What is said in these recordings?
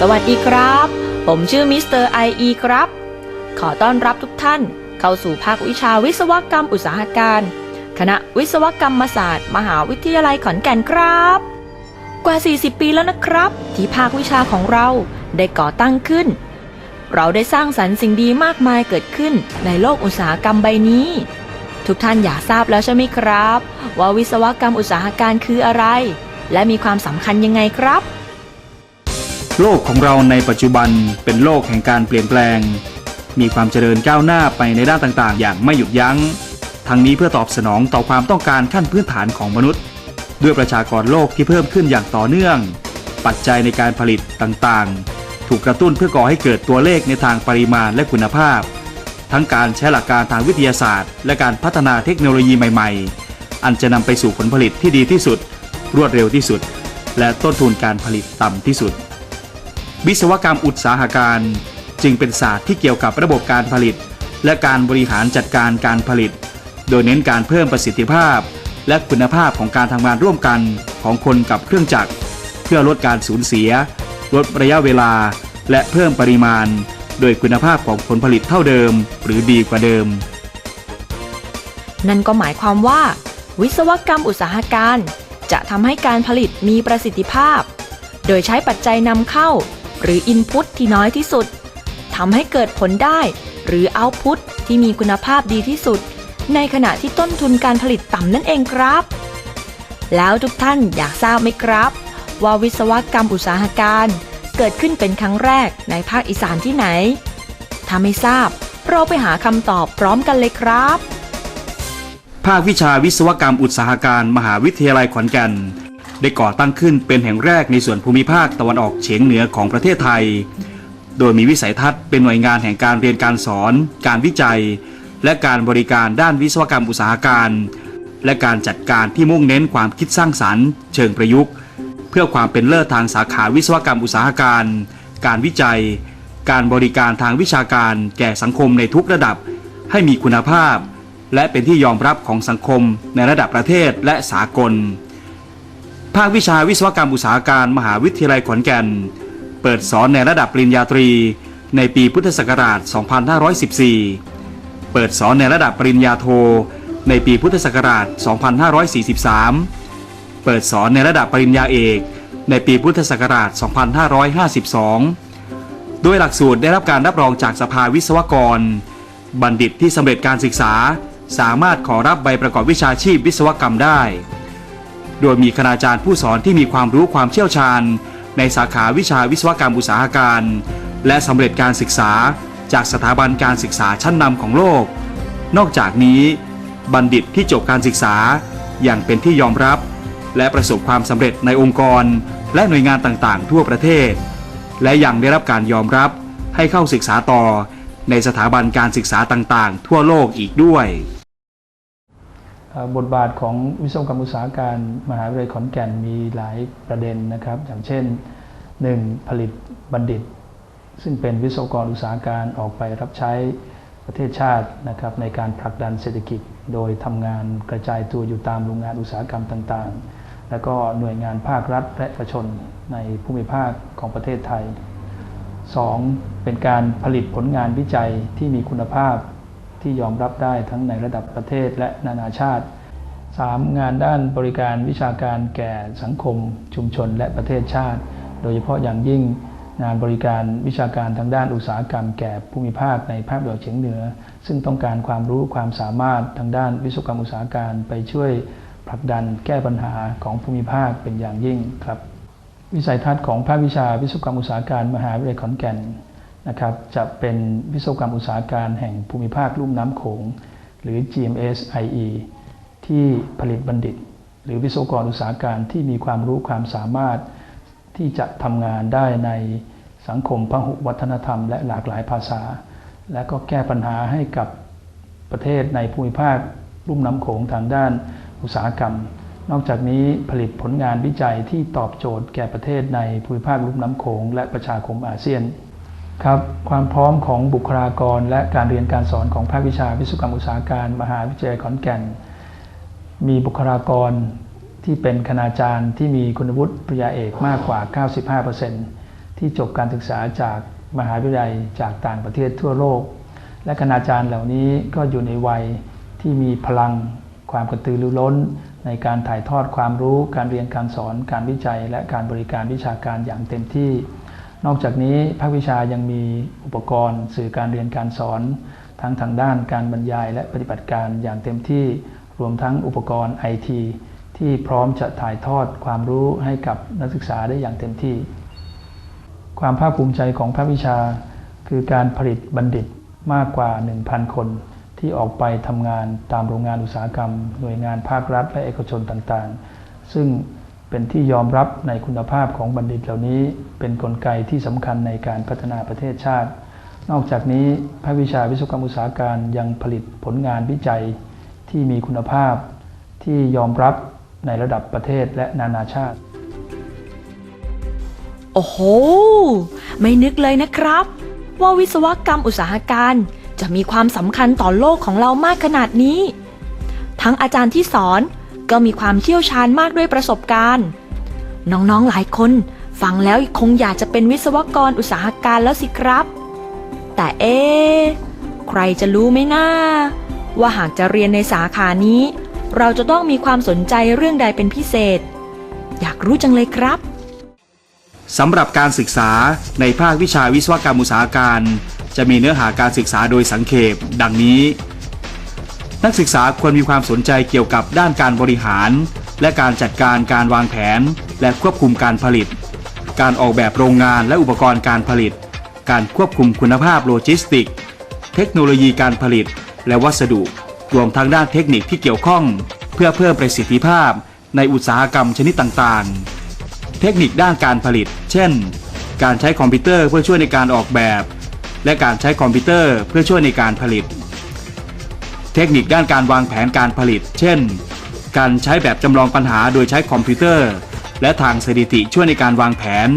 สวัสดีครับ ผมชื่อมิสเตอร์ไออีครับ ขอต้อนรับทุกท่านเข้าสู่ภาควิชาวิศวกรรมอุตสาหการ คณะวิศวกรรมศาสตร์ มหาวิทยาลัยขอนแก่นครับ กว่า 40 ปีแล้วนะครับ ที่ภาควิชาของเราได้ก่อตั้งขึ้น เราได้สร้างสรรค์สิ่งดีมากมายเกิดขึ้นในโลกอุตสาหกรรมใบนี้ ทุกท่านอยากทราบแล้วใช่ไหมครับ ว่าวิศวกรรมอุตสาหการคืออะไร และมีความสำคัญยังไงครับ โลกของเราในปัจจุบันเป็นโลกแห่งการเปลี่ยนแปลง มีความเจริญก้าวหน้าไปในด้านต่างๆ อย่างไม่หยุดยัง้ง ทั้งนี้เพื่อตอบสนองต่อความต้องการขั้นพื้นฐานของมนุษย์ ด้วยประชากรโลกที่เพิ่มขึ้นอย่างต่อเนื่อง ปัจจัยในการผลิตต่างๆ ถูกกระตุ้นเพื่อก่อให้เกิดตัวเลขในทางปริมาณและคุณภาพ ทั้งการใช้หลักการทางวิทยาศาสตร์ และการพัฒนาเทคโนโลยีใหม่ ๆ อันจะนำไปสู่ผลผลิตที่ดีที่สุด รวดเร็วที่สุด และต้นทุนการผลิตต่ำที่สุด วิศวกรรมอุตสาหการ จึงเป็นศาสตร์ที่เกี่ยวกับระบบการผลิต และการบริหารจัดการการผลิต โดยเน้นการเพิ่มประสิทธิภาพ และคุณภาพของการทำงานร่วมกันของคนกับเครื่องจักร เพื่อลดการสูญเสีย ลดระยะเวลา และเพิ่มปริมาณ โดยคุณภาพของผลผลิตเท่าเดิม หรือดีกว่าเดิม นั่นก็หมายความว่า วิศวกรรมอุตสาหการจะทำให้การผลิตมีประสิทธิภาพ โดยใช้ปัจจัยนำเข้า หรือ Input ที่น้อยที่สุดทำให้เกิดผลได้ หรือ Output ที่มีคุณภาพดีที่สุด ในขณะที่ต้นทุนการผลิตต่ำนั่นเองครับ แล้วทุกท่านอยากทราบไหมครับ ว่าวิศวกรรมอุตสาหการ เกิดขึ้นเป็นครั้งแรกในภาคอีสานที่ไหน ถ้าไม่ทราบ เราไปหาคำตอบพร้อมกันเลยครับ ภาควิชาวิศวกรรมอุตสาหการมหาวิทยาลัยขอนแก่น ได้ก่อตั้งขึ้นเป็นแห่งแรกในส่วนภูมิภาคตะวันออกเฉียงเหนือของประเทศไทย โดยมีวิสัยทัศน์เป็นหน่วยงานแห่งการเรียนการสอน การวิจัย และการบริการด้านวิศวกรรมอุตสาหการ และการจัดการที่มุ่งเน้นความคิดสร้างสรรค์ เชิงประยุกต์ เพื่อความเป็นเลิศทางสาขาวิศวกรรมอุตสาหการ การวิจัย การบริการทางวิชาการ แก่สังคมในทุกระดับ ให้มีคุณภาพ และเป็นที่ยอมรับของสังคมในระดับประเทศและสากล ภาควิชาวิศวกรรมอุตสาหการมหาวิทยาลัยขอนแก่น เปิดสอนในระดับปริญญาตรี ในปีพุทธศักราช 2514 เปิดสอนในระดับปริญญาโท ในปีพุทธศักราช 2543 เปิดสอนในระดับปริญญาเอก ในปีพุทธศักราช 2552 โดยหลักสูตรได้รับการรับรองจากสภาวิศวกร บัณฑิตที่สำเร็จการศึกษา สามารถขอรับใบประกอบวิชาชีพวิศวกรรมได้ โดยมีคณาจารย์ผู้สอนที่มีความรู้ความเชี่ยวชาญ ในสาขาวิชาวิศวกรรมอุตสาหการ และสำเร็จการศึกษาจากสถาบันการศึกษาชั้นนำของโลก นอกจากนี้ บัณฑิตที่จบการศึกษาอย่างเป็นที่ยอมรับ และประสบความสำเร็จในองค์กร และหน่วยงานต่างๆ ทั่วประเทศ และยังได้รับการยอมรับให้เข้าศึกษาต่อในสถาบันการศึกษาต่างๆ ทั่วโลกอีกด้วย บทบาทของวิศวกรรมอุตสาหการมหาวิทยาลัยขอนแก่นมีหลายประเด็นนะครับ อย่างเช่น 1. ผลิตบัณฑิต ซึ่งเป็นวิศวกรอุตสาหการออกไปรับใช้ประเทศชาตินะครับในการผลักดันเศรษฐกิจ โดยทำงานกระจายตัวอยู่ตามโรงงานอุตสาหกรรมต่างๆ และก็หน่วยงานภาครัฐและเอกชนในภูมิภาคของประเทศไทย 2. เป็นการผลิตผลงานวิจัยที่มีคุณภาพ ที่ยอมรับได้ทั้งในระดับประเทศและนานาชาติ 3. งานด้านบริการวิชาการแก่สังคม ชุมชน และประเทศชาติ โดยเฉพาะอย่างยิ่งงานบริการวิชาการทางด้านอุตสาหกรรมแก่ภูมิภาคในภาคตะวันออกเฉียงเหนือ ซึ่งต้องการความรู้ความสามารถทางด้านวิศวกรรมอุตสาหการไปช่วยผลักดันแก้ปัญหาของภูมิภาคเป็นอย่างยิ่งครับ วิสัยทัศน์ของภาควิชาวิศวกรรมอุตสาหการมหาวิทยาลัยขอนแก่น นะครับจะเป็นวิศวกรรมอุตสาหการแห่งภูมิภาคลุ่มน้ำโขง หรือ GMS IE ที่ผลิตบัณฑิต หรือวิศวกรอุตสาหการที่มีความรู้ความสามารถที่จะทำงานได้ในสังคมพหุวัฒนธรรม และหลากหลายภาษา และก็แก้ปัญหาให้กับประเทศในภูมิภาคลุ่มน้ำโขงทางด้านอุตสาหกรรม นอกจากนี้ผลิตผลงานวิจัยที่ตอบโจทย์แก่ประเทศในภูมิภาคลุ่มน้ำโขงและประชาคมอาเซียน ครับความพร้อมของบุคลากร และการเรียนการสอนของภาควิชาวิศวกรรมอุตสาหการ มหาวิทยาลัยขอนแก่น มีบุคลากรที่เป็นคณาจารย์ที่มีคุณวุฒิปริญญาเอกมากกว่า 95%นที่จบการศึกษาจากมหาวิทยาลัยจากต่างประเทศทั่วโลก และคณาจารย์เหล่านี้ก็อยู่ในวัยที่มีพลังความกระตือรือร้น ในการถ่ายทอดความรู้ การเรียนการสอน การวิจัย และการบริการวิชาการอย่างเต็มที่ นอกจากนี้ภาควิชายังมีอุปกรณ์ สื่อการเรียนการสอน ทั้งทางด้านการบรรยาย และปฏิบัติการอย่างเต็มที่รวมทั้งอุปกรณ์ไอทีที่พร้อมจะถ่ายทอดความรู้ให้กับนักศึกษาได้อย่างเต็มที่ ความภาคภูมิใจของภาควิชา คือการผลิตบัณฑิตมากกว่า 1,000 คน ที่ออกไปทำงานตามโรงงานอุตสาหกรรม หน่วยงานภาครัฐและเอกชนต่างๆ ซึ่ง เป็นที่ยอมรับในคุณภาพของบัณฑิตเหล่านี้ เป็นนกลไกที่สำคัญในการพัฒนาประเทศชาติ นอกจากนี้ภาควิชาวิศวกรรมอุตสาหการยังผลิตผลงานวิจัยที่มีคุณภาพที่ยอมรับในระดับประเทศและนานาชาติ โอ้โห ไม่นึกเลยนะครับ ว่าวิศวกรรมอุตสาหการจะมีความสำคัญต่อโลกของเรามากขนาดนี้ ทั้งอาจารย์ที่สอน ก็มีความเชี่ยวชาญมากด้วยประสบการณ์ น้องๆหลายคนฟังแล้วคงอยากจะเป็นวิศวกรอุตสาหการแล้วสิครับ แต่เอ๊ใครจะรู้ไหมนะว่าหากจะเรียนในสาขานี้ เราจะต้องมีความสนใจเรื่องใดเป็นพิเศษ อยากรู้จังเลยครับสำหรับการศึกษาในภาควิชาวิศวกรรมอุตสาหการ จะมีเนื้อหาการศึกษาโดยสังเขปดังนี้ นักศึกษาควรมีความสนใจเกี่ยวกับด้านการบริหาร และการจัดการการวางแผน และควบคุมการผลิต การออกแบบโรงงานและอุปกรณ์การผลิต การควบคุมคุณภาพโลจิสติก เทคโนโลยีการผลิต และวัสดุ รวมทั้งด้านเทคนิคที่เกี่ยวข้อง เพื่อเพิ่มประสิทธิภาพในอุตสาหกรรมชนิดต่างๆ เทคนิคด้านการผลิต เช่น การใช้คอมพิวเตอร์เพื่อช่วยในการออกแบบ และการใช้คอมพิวเตอร์เพื่อช่วยในการผลิต เทคนิคด้านการวางแผนการผลิต เช่น การใช้แบบจำลองปัญหาโดยใช้คอมพิวเตอร์ และทางสถิติช่วยในการวางแผน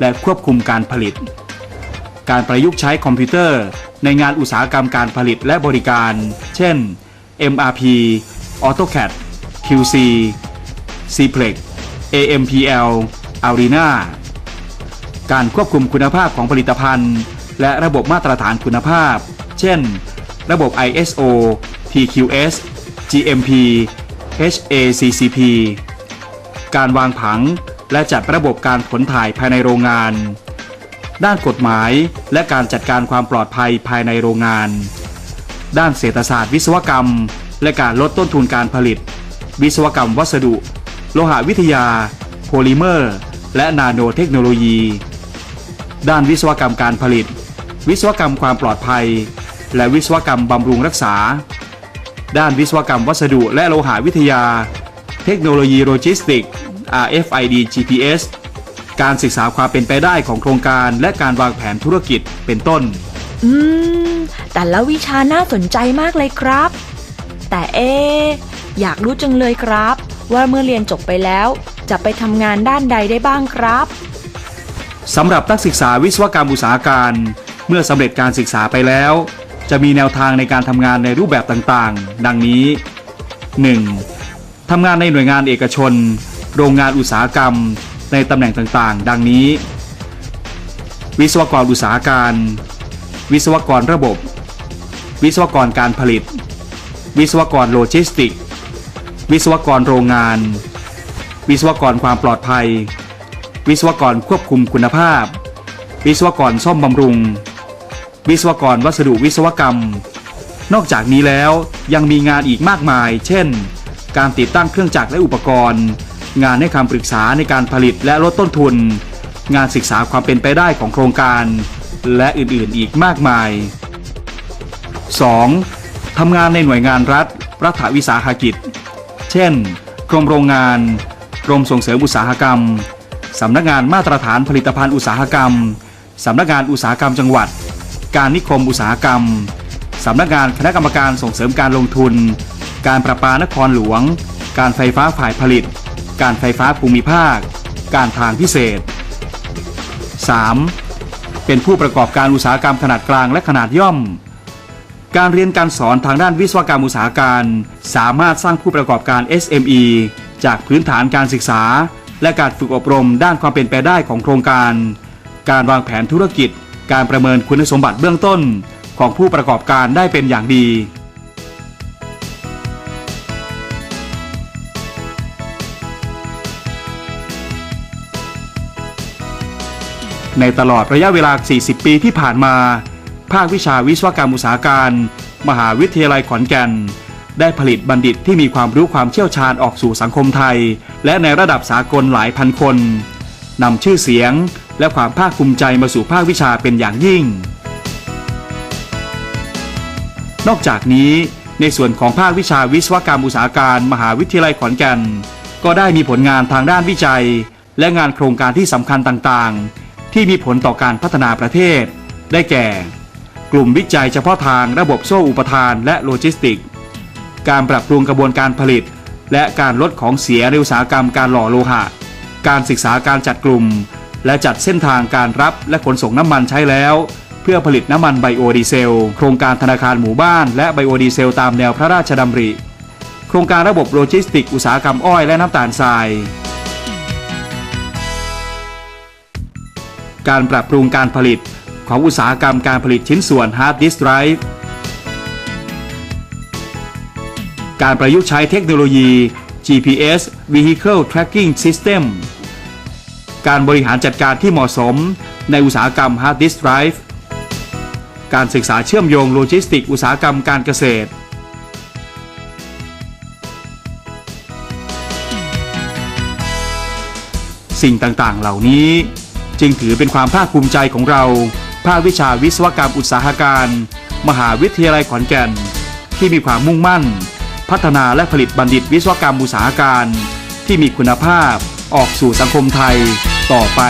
และควบคุมการผลิต การประยุกต์ใช้คอมพิวเตอร์ ในงานอุตสาหกรรมการผลิตและบริการ เช่น MRP AutoCAD QC Cplex AMPL Arena การควบคุมคุณภาพของผลิตภัณฑ์ และระบบมาตรฐานคุณภาพ เช่น ระบบ ISO TQS GMP HACCP การวางผังและจัดระบบการขนถ่ายภายในโรงงาน ด้านกฎหมายและการจัดการความปลอดภัยภายในโรงงาน ด้านเศรษฐศาสตร์วิศวกรรม และการลดต้นทุนการผลิต วิศวกรรมวัสดุ โลหะวิทยา โพลิเมอร์ และนาโนเทคโนโลยี ด้านวิศวกรรมการผลิต วิศวกรรมความปลอดภัย และวิศวกรรมบำรุงรักษา ด้านวิศวกรรมวัสดุและโลหะวิทยา เทคโนโลยีโลจิสติก RFID GPS การศึกษาความเป็นไปได้ของโครงการและการวางแผนธุรกิจเป็นต้น อืม แต่ละวิชาน่าสนใจมากเลยครับ แต่เอะอยากรู้จังเลยครับ ว่าเมื่อเรียนจบไปแล้ว จะไปทำงานด้านใดได้บ้างครับสำหรับนักศึกษาวิศวกรรมอุตสาหการ เมื่อสำเร็จการศึกษาไปแล้ว จะมีแนวทางในการทำงานในรูปแบบต่างๆ ดังนี้ 1. ทำงานในหน่วยงานเอกชน โรงงานอุตสาหกรรม ในตำแหน่งต่างๆ ดังนี้ วิศวกรอุตสาหการ วิศวกรระบบ วิศวกรการผลิต วิศวกรโลจิสติก วิศวกรโรงงาน วิศวกรความปลอดภัย วิศวกรควบคุมคุณภาพ วิศวกรซ่อมบำรุง วิศวกรวัสดุวิศวกรรม นอกจากนี้แล้วยังมีงานอีกมากมาย เช่น การติดตั้งเครื่องจักรและอุปกรณ์ งานให้คำปรึกษาในการผลิตและลดต้นทุน งานศึกษาความเป็นไปได้ของโครงการ และอื่นๆอีกมากมาย 2. ทำงานในหน่วยงานรัฐ รัฐวิสาหกิจ เช่น กรมโรงงาน กรมส่งเสริมอุตสาหกรรม สำนักงานมาตรฐานผลิตภัณฑ์อุตสาหกรรม สำนักงานอุตสาหกรรมจังหวัด การนิคมอุตสาหกรรม สำนักงานคณะกรรมการส่งเสริมการลงทุน การประปานครหลวง การไฟฟ้าฝ่ายผลิต การไฟฟ้าภูมิภาค การทางพิเศษ 3. เป็นผู้ประกอบการอุตสาหกรรมขนาดกลางและขนาดย่อม การเรียนการสอนทางด้านวิศวกรรมอุตสาหการ สามารถสร้างผู้ประกอบการ SME จากพื้นฐานการศึกษา และการฝึกอบรมด้านความเป็นไปได้ของโครงการ การวางแผนธุรกิจ การประเมินคุณสมบัติเบื้องต้นของผู้ประกอบการได้เป็นอย่างดีในตลอดระยะเวลา 40 ปีที่ผ่านมา ภาควิชาวิศวกรรมอุตสาหการ มหาวิทยาลัยขอนแก่น ได้ผลิตบัณฑิตที่มีความรู้ความเชี่ยวชาญออกสู่สังคมไทย และในระดับสากลหลายพันคน นำชื่อเสียง และความภาคภูมิใจมาสู่ภาควิชาเป็นอย่างยิ่ง นอกจากนี้ ในส่วนของภาควิชาวิศวกรรมอุตสาหการมหาวิทยาลัยขอนแก่น ก็ได้มีผลงานทางด้านวิจัย และงานโครงการที่สำคัญต่างๆ ที่มีผลต่อการพัฒนาประเทศ ได้แก่ กลุ่มวิจัยเฉพาะทางระบบโซ่อุปทานและโลจิสติก การปรับปรุงกระบวนการผลิต และการลดของเสียในอุตสาหกรรมการหล่อโลหะ การศึกษาการจัดกลุ่ม และจัดเส้นทางการรับและขนส่งน้ำมันใช้แล้ว เพื่อผลิตน้ำมันไบโอดีเซล โครงการธนาคารหมู่บ้านและไบโอดีเซลตามแนวพระราชดำริ โครงการระบบโลจิสติก อุตสาหกรรมอ้อยและน้ำตาลทราย การปรับปรุงการผลิตของอุตสาหกรรมการผลิตชิ้นส่วนฮาร์ดดิสก์ไดรฟ์การประยุกต์ใช้เทคโนโลยี GPS Vehicle Tracking System การบริหารจัดการที่เหมาะสม ในอุตสาหกรรม Hard Disk Drive การศึกษาเชื่อมโยงโลจิสติกอุตสาหกรรมการเกษตร สิ่งต่างๆ เหล่านี้ จึงถือเป็นความภาคภูมิใจของเรา ภาควิชาวิศวกรรมอุตสาหการ มหาวิทยาลัยขอนแก่น ที่มีความมุ่งมั่น พัฒนาและผลิตบัณฑิตวิศวกรรมอุตสาหการ ที่มีคุณภาพออกสู่สังคมไทย ต่อไป